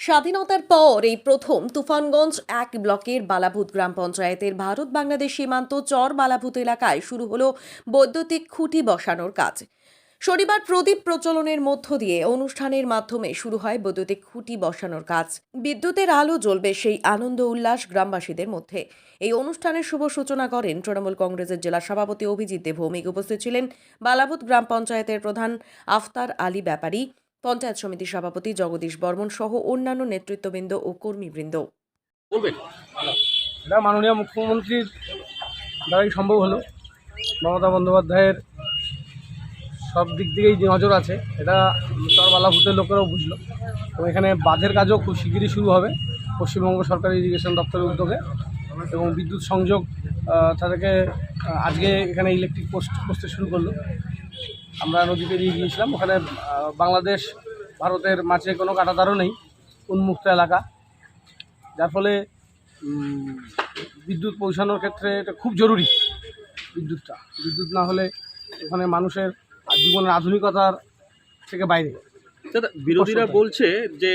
স্বাধীনতার পর এই প্রথম তুফানগঞ্জ এক ব্লকের বালাভূত গ্রাম পঞ্চায়েতের ভারত বাংলাদেশ সীমান্ত চর বালাভূত এলাকায় শুরু হলো বৈদ্যুতিক খুঁটি বসানোর কাজ। শনিবার প্রদীপ প্রচলনের মধ্য দিয়ে অনুষ্ঠানের মাধ্যমে শুরু হয় বৈদ্যুতিক খুঁটি বসানোর কাজ। বিদ্যুতের আলো জ্বলবে সেই আনন্দ উল্লাস গ্রামবাসীদের মধ্যে। এই অনুষ্ঠানের শুভ সূচনা করেন তৃণমূল কংগ্রেসের জেলা সভাপতি অভিজিৎ দেব। ভৌমিক উপস্থিত ছিলেন বালাভূত গ্রাম পঞ্চায়েতের প্রধান আফতার আলী ব্যাপারী। পঞ্চায়েত সমিতির সভাপতি জগদীশ বর্মন সহ অন্যান্য নেতৃত্ববৃন্দ ও কর্মীবৃন্দ। এটা মাননীয় মুখ্যমন্ত্রীর দ্বারাই সম্ভব হলো। মমতা বন্দ্যোপাধ্যায়ের সব দিক দিকেই যে নজর আছে এটা চরবালাভূতের লোকেরাও বুঝলো। এবং এখানে বাঁধের কাজও খুব শিগগিরই শুরু হবে পশ্চিমবঙ্গ সরকারি ইরিগেশন দপ্তরের উদ্যোগে। এবং বিদ্যুৎ সংযোগ তাদেরকে আজকে এখানে ইলেকট্রিক পোস্ট পোস্টে শুরু করল। আমরা নদী পেরিয়ে গিয়েছিলাম। ওখানে বাংলাদেশ ভারতের মাঝে কোনো কাটাতারও নেই উন্মুক্ত এলাকা। যার ফলে বিদ্যুৎ পৌঁছানোর ক্ষেত্রে এটা খুব জরুরি বিদ্যুৎটা। বিদ্যুৎ না হলে ওখানে মানুষের জীবনের আধুনিকতার থেকে বাইরে। বিরোধীরা বলছে যে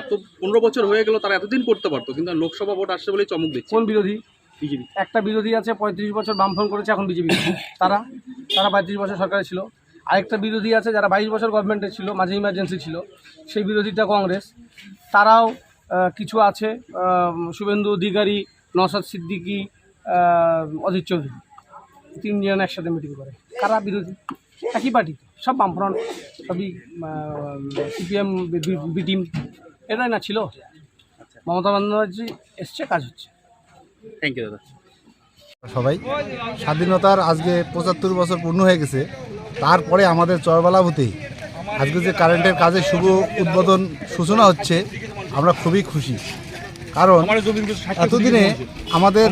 এত পনেরো বছর হয়ে গেল তারা এতদিন করতে পারতো কিন্তু লোকসভা ভোট আসছে বলেই চমক দিচ্ছে। কোন বিরোধী? বিজেপি। একটা বিরোধী আছে পঁয়ত্রিশ বছর বামফ্রন্ট করেছে এখন বিজেপি। তারা তারা পঁয়ত্রিশ বছর সরকারে ছিল। আরেকটা বিরোধী আছে যারা বাইশ বছর গভর্নমেন্টে ছিল মাঝে ইমার্জেন্সি ছিল সেই বিরোধীটা কংগ্রেস। তারাও কিছু আছে শুভেন্দু অধিকারী নসাদ সিদ্দিকী অজিত চৌধুরী। তিনজন একসাথে মিটিং করে। কারা বিরোধী? একই পার্টি সব বামফ্রন্ট সবই সিপিএম বি টিম এটাই না ছিল? মমতা বন্দ্যোপাধ্যায় এসছে কাজ হচ্ছে। থ্যাংক ইউ দাদা। সবাই স্বাধীনতার আজকে পঁচাত্তর বছর পূর্ণ হয়ে গেছে। তারপরে আমাদের চরবালাভূতে আজকে যে কারেন্টের কাজের শুভ উদ্বোধন সূচনা হচ্ছে আমরা খুবই খুশি। কারণ এতদিনে আমাদের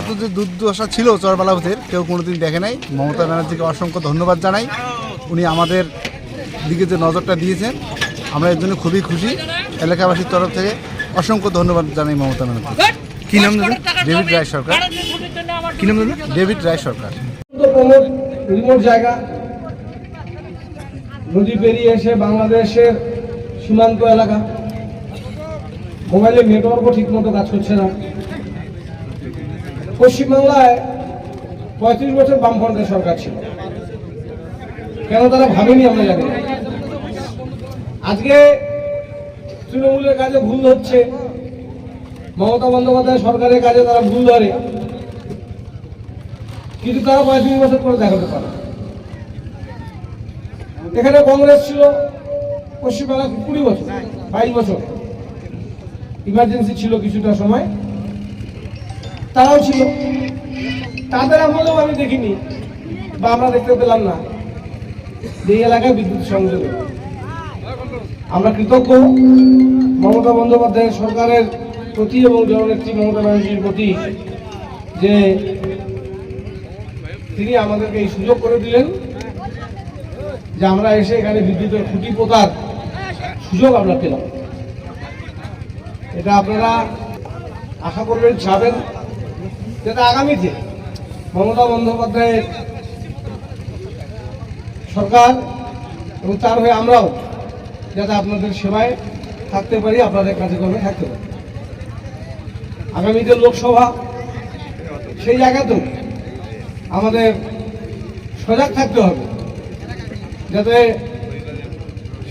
এত যে দুর্দশা ছিল চরবালাভূতের কেউ কোনোদিন দেখে নাই। মমতা ব্যানার্জিকে অসংখ্য ধন্যবাদ জানাই। উনি আমাদের দিকে যে নজরটা দিয়েছেন আমরা এর জন্য খুবই খুশি। এলাকাবাসীর তরফ থেকে অসংখ্য ধন্যবাদ জানাই মমতা ব্যানার্জি। কি নাম ডেভিড রায় সরকার। কি নাম ডেভিড রায় সরকার। জায়গা নদী পেরিয়ে এসে বাংলাদেশের সীমান্ত এলাকা। মোবাইলের নেটওয়ার্কও ঠিকমতো কাজ করছে না। পশ্চিমবাংলায় পঁয়ত্রিশ বছর বামফ্রন্টের সরকার ছিল। কেন তারা ভাবেনি আমরা জানি আজকে তৃণমূলের কাজে ভুল হচ্ছে মমতা বন্দ্যোপাধ্যায় সরকারের কাজে তারা ভুল ধরে। কিন্তু তারা পঁয়ত্রিশ বছর করে দেখাতে পারে। এখানে কংগ্রেস ছিল পশ্চিমবাংলা কুড়ি বছর, বাইশ বছর। ইমার্জেন্সি ছিল কিছুটা সময়। তারাও ছিল। তাদের আমলেও আমি দেখিনি, বা আমরা দেখতে পেলাম না এই এলাকায় বিদ্যুৎ সংযোগ। আমরা কৃতজ্ঞ মমতা বন্দ্যোপাধ্যায়ের সরকারের প্রতি এবং জননেত্রী মমতা ব্যানার্জির প্রতি যে তিনি আমাদেরকে এই সুযোগ করে দিলেন। যে আমরা এসে এখানে বিদ্যুতের খুঁটি পোতার সুযোগ আমরা পেলাম। এটা আপনারা আশা করবেন চাবেন যাতে আগামীতে মমতা বন্দ্যোপাধ্যায়ের সরকার এবং তার হয়ে আমরাও যাতে আপনাদের সেবায় থাকতে পারি, আপনাদের কাছে কর্মে থাকতে পারি। আগামীতে লোকসভা, সেই জায়গাতেও আমাদের সজাগ থাকতে হবে। যাতে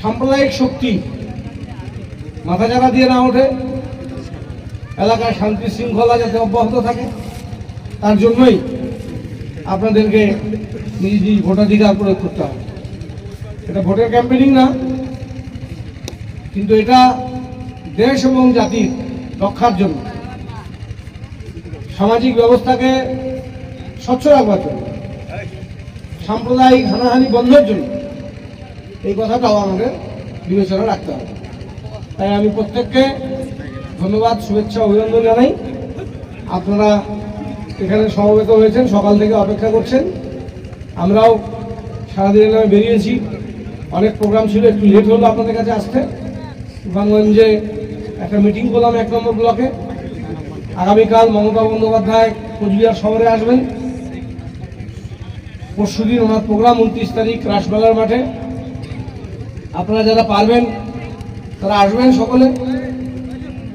সাম্প্রদায়িক শক্তি মাথা মাথাচাড়া দিয়ে না ওঠে, এলাকায় শান্তি শৃঙ্খলা যাতে অব্যাহত থাকে, তার জন্যই আপনাদেরকে নিজ নিজ ভোটাধিকার প্রয়োগ করতে হবে। এটা ভোটের ক্যাম্পেনিং না, কিন্তু এটা দেশ এবং জাতির রক্ষার জন্য, সামাজিক ব্যবস্থাকে স্বচ্ছ রাখবার জন্য, সাম্প্রদায়িক হানাহানি বন্ধের জন্য এই কথাটাও আমাদের বিবেচনা রাখতে হবে। তাই আমি প্রত্যেককে ধন্যবাদ, শুভেচ্ছা, অভিনন্দন জানাই। আপনারা এখানে সমবেত হয়েছেন, সকাল থেকে অপেক্ষা করছেন। আমরাও সারাদিনের নামে বেরিয়েছি। অনেক প্রোগ্রাম ছিল, একটু লেট হলো আপনাদের কাছে আসতে। তুফানগঞ্জে একটা মিটিং করলাম এক নম্বর ব্লকে আগামীকাল মমতা বন্দ্যোপাধ্যায় কোচবিহার শহরে আসবেন। পরশুদিন ওনার প্রোগ্রাম উনত্রিশ তারিখ রাসমেলার মাঠে। আপনারা যারা পারবেন তারা আসবেন সকলে।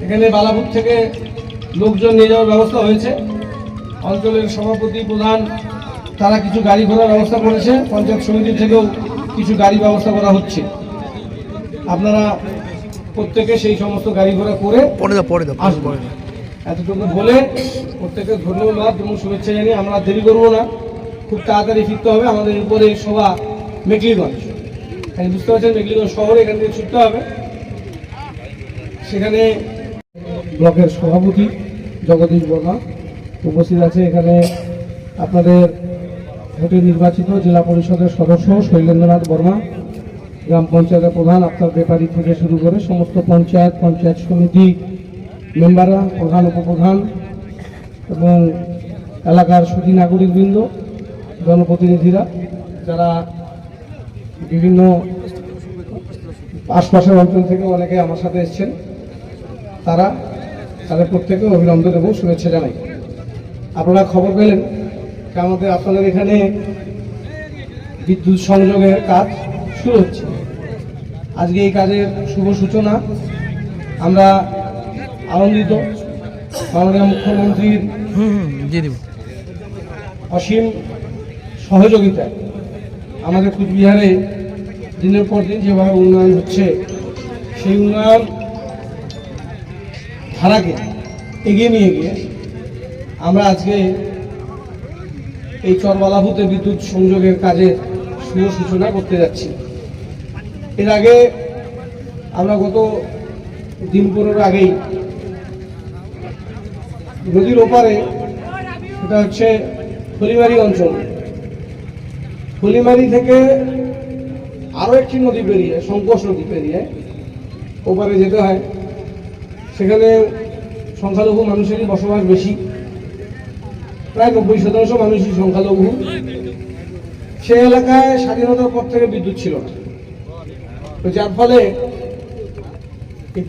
এখানে বালাপুর থেকে লোকজন নিয়ে যাওয়ার ব্যবস্থা হয়েছে। অঞ্চলের সভাপতি প্রধান তারা কিছু গাড়ি ঘোড়ার ব্যবস্থা করেছে। পঞ্চায়েত সমিতি থেকেও কিছু গাড়ি ব্যবস্থা করা হচ্ছে। আপনারা প্রত্যেকে সেই সমস্ত গাড়ি ঘোড়া করে পরে এতটুকু বলে প্রত্যেকে ধন্যবাদ এবং শুভেচ্ছা জানিয়ে আমরা দেরি করব না। খুব তাড়াতাড়ি ফিরতে হবে। আমাদের উপরে সভা মেকলিগঞ্জ। এখানে বুঝতে পারছেন মেকলিগঞ্জ শহরে এখান থেকে ছুটতে হবে। সেখানে ব্লকের সভাপতি জগদীশ বর্মা উপস্থিত আছে। এখানে আপনাদের ভোটে নির্বাচিত জেলা পরিষদের সদস্য শৈলেন্দ্রনাথ বর্মা, গ্রাম পঞ্চায়েতের প্রধান আপনার ব্যাপারী থেকে শুরু করে সমস্ত পঞ্চায়েত পঞ্চায়েত সমিতি মেম্বাররা, প্রধান, উপপ্রধান এবং এলাকার সুদী নাগরিকবৃন্দ, জনপ্রতিনিধিরা যারা বিভিন্ন আশপাশের অঞ্চল থেকে অনেকে আমার সাথে এসেছেন। তারা তাদের প্রত্যেকে অভিনন্দন এবং শুভেচ্ছা জানাই। আপনারা খবর পেলেন আমাদের আপনাদের এখানে বিদ্যুৎ সংযোগের কাজ শুরু হচ্ছে। আজকে এই কাজের শুভ সূচনা। আমরা আনন্দিত মাননীয় মুখ্যমন্ত্রীর অসীম সহযোগিতায় আমাদের কুচবিহারে দিনের পর দিন যেভাবে উন্নয়ন হচ্ছে, সেই উন্নয়ন ধারাকে এগিয়ে নিয়ে গিয়ে আমরা আজকে এই চরবালাভূতে বিদ্যুৎ সংযোগের কাজের শুভ সূচনা করতে যাচ্ছি। এর আগে আমরা গত দিন পনেরো আগেই নদীর ওপারে, সেটা হচ্ছে ফলিমারি অঞ্চল ফলিমারি থেকে আরও একটি নদী পেরিয়ে সংকোষ নদী পেরিয়ে ওপারে যেতে হয়। সেখানে সংখ্যালঘু মানুষেরই বসবাস বেশি। প্রায় নব্বই শতাংশ মানুষই সংখ্যালঘু। সে এলাকায় স্বাধীনতার পর থেকে বিদ্যুৎ ছিল না। তো যার ফলে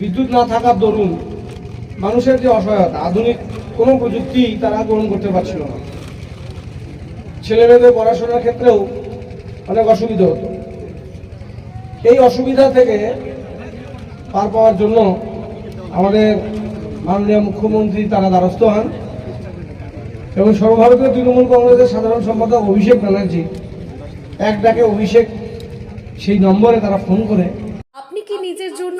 বিদ্যুৎ না থাকার দরুন মানুষের যে অসহায়তা, আধুনিক কোনো প্রযুক্তি তারা গ্রহণ করতে পারছিল না। ছেলেমেয়েদের পড়াশোনার ক্ষেত্রেও অনেক অসুবিধা হতো। এই অসুবিধা থেকে পার পাওয়ার জন্য আমাদের মাননীয় মুখ্যমন্ত্রী তারা দ্বারস্থ হন এবং সর্বভারতীয় তৃণমূল কংগ্রেসের সাধারণ সম্পাদক অভিষেক ব্যানার্জি এক ডাকে অভিষেক সেই নম্বরে তারা ফোন করে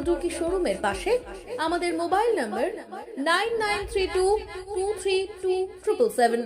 সুজুকি শোরুমের পাশে আমাদের mobile number nine nine three two two three two triple seven.